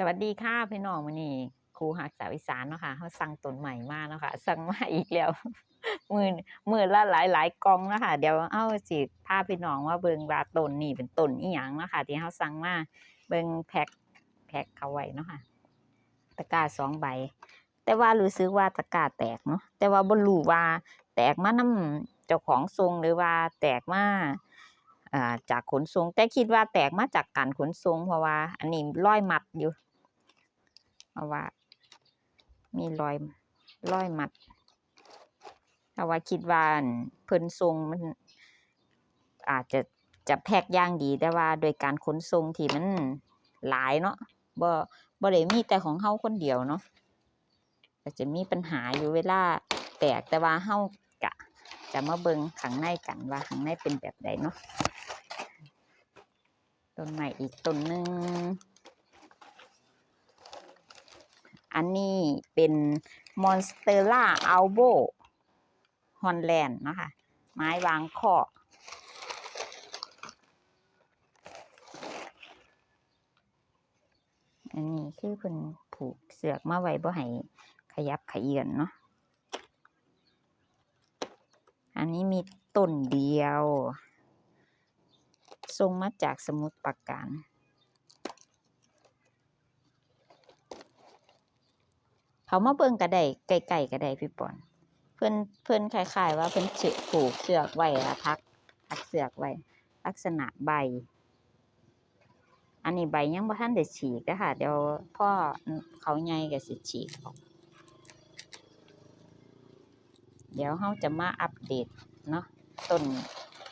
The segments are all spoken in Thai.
สวัสดีค่ะพี่น้องมื้อนี้ครูหักสาวอีสานเนาะค่ะเขาสั่งต้นใหม่มาเนาะค่ะสั่งมาอีกแล้วมื้อมื้อละหลายๆกล่องเนาะค่ะเดี๋ยวเฮาสิพาพี่น้องมาเบิงว่าต้นนี้เป็นต้นอิหยังเนาะค่ะที่เฮาสั่งมาเบิงแพ็คแพ็คเขาไว้เนาะค่ะตะกร้าสองใบ แต่ว่ารู้สึกว่าตะกร้าแตกเนาะแต่ว่าบ่รู้ว่าแตกมานำเจ้าของทรงหรือว่าแตกมาจากขนส่งแต่คิดว่าแตกมาจากการขนส่งเพราะว่า อันนี้ร้อยมัดอยู่ เพราะว่า มีรอยรอยมัดเพราะว่าคิดว่าอั่นเพิ่นทรงมันอาจจะจะแพ็กอย่างดีแต่ว่าโดยการขนส่งที่มันหลายเนาะบ่บ่ได้มีแต่ของเฮาคนเดียวเนาะก็จะมีปัญหาอยู่เวลาแตกแต่ว่าเฮาก็จะมาเบิงข้างในกันว่าข้างในเป็นแบบใดเนาะต้นใหม่อีกต้นหนึ่ง อันนี้เป็นมอนสเตอร่าอัลโบฮอนแลนด์นะคะ ไม้วางข้อ อันนี้คือเพิ่นผูกเสือกมาไว้บ่ให้ขยับขยื่นเนาะ อันนี้มีต้นเดียว ทรงมาจากสมุทรปราการ เขามาเบิ่งก็ไดไกลๆก็ได้พี่ปอน เพิ่นเพิ่นคล้ายๆ ว่าเพิ่นเชือผูกเสือกไว้ละทักทักเสือกไว้ ลักษณะใบ อันนี้ใบยังบ่ทันได้ฉีกเด้อค่ะเดี๋ยวพ่อเขาใหญ่ก็สิฉีกออกเดี๋ยวเราจะมาอัปเดตเนาะต้น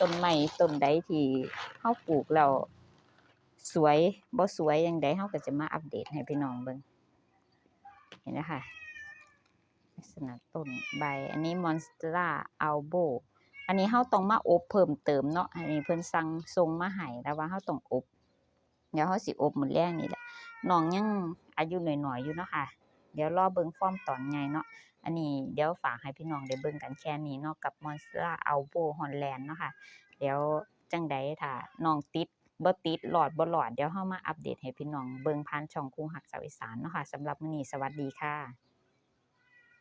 ต้นไม้ต้นใดที่เฮาปลูกแล้วสวยบ่สวยจังใดเฮาก็จะมาอัปเดตให้พี่น้องเบิ่ง เห็นไหมคะลักษณะต้นใบ อันนี้มอนสเตราอัลโบอันนี้เราต้องมาอบเพิ่มเติมเนาะ อันนี้เพิ่นสั่งส่งมาให้แต่ว่าเราต้องอบ เดี๋ยวเราสิอบหมื้อแรงนี่แหละน้องยังอายุหน้อยๆอยู่เนาะค่ะ เดี๋ยวรอเบิ่งฟอร์มตอนใหญ่เนาะ อันนี้เดี๋ยวฝากให้พี่น้องได้เบิ่งกันแค่นี้เนาะกับมอนสเตราอัลโบฮอลแลนด์เนาะค่ะ เดี๋ยวจังใดถ้าน้องติด บ่ติดหลอดบ่หลอดเดี๋ยวเรามาอัปเดตให้พี่น้องเบิ่งผ่านช่องครูหักสาวอีสานเนาะค่ะสำหรับมื้อนี้สวัสดีค่ะ